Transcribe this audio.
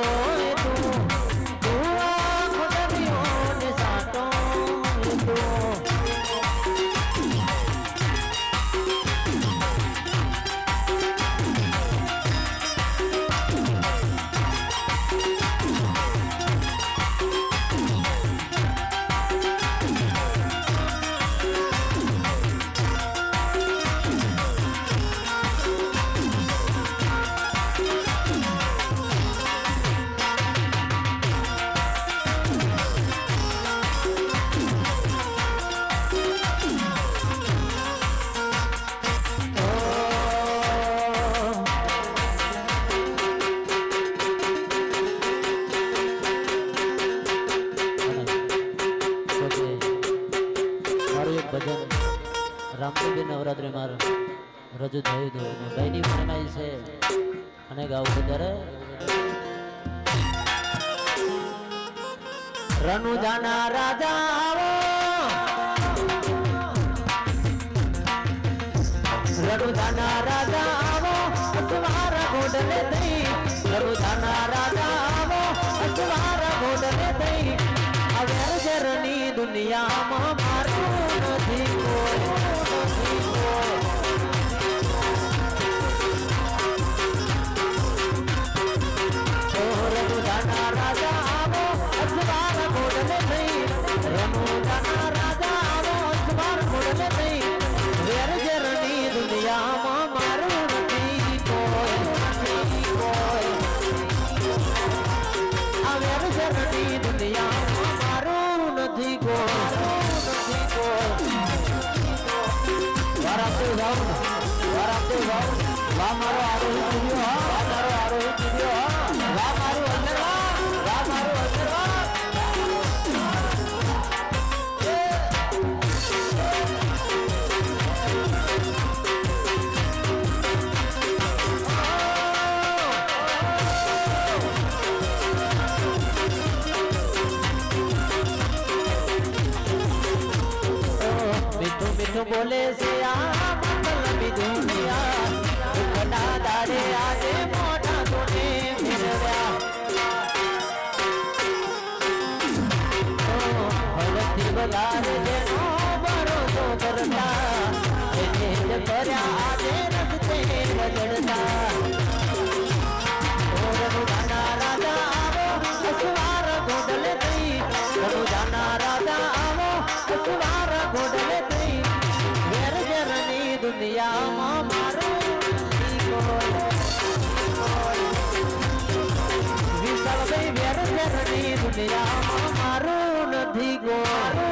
Oh. Ramdevji Navratri માર રજૂ થયું હતું ભાઈની ફરમાઈ છે. અને ગાવું ત્યારે રનુજાના રાજા રનુજાના રાજા આવો. અસવારા થઈ રનુજાના રાજા દુનિયામાં મારું નથી કોઈ નથી મારો આરોહી ચૂડ્યો હા મારો આરોહી ચૂડ્યો હા મારું અંદર વા મારું અંદર વા મીઠું વધારે જેનો ભરોસો કરતા એને જ કર્યા આજે રસ્તે રજડતા ઓ, રઘુરાના રાજા આવો અસવાર દુનિયામાં મારું નથી કોઈ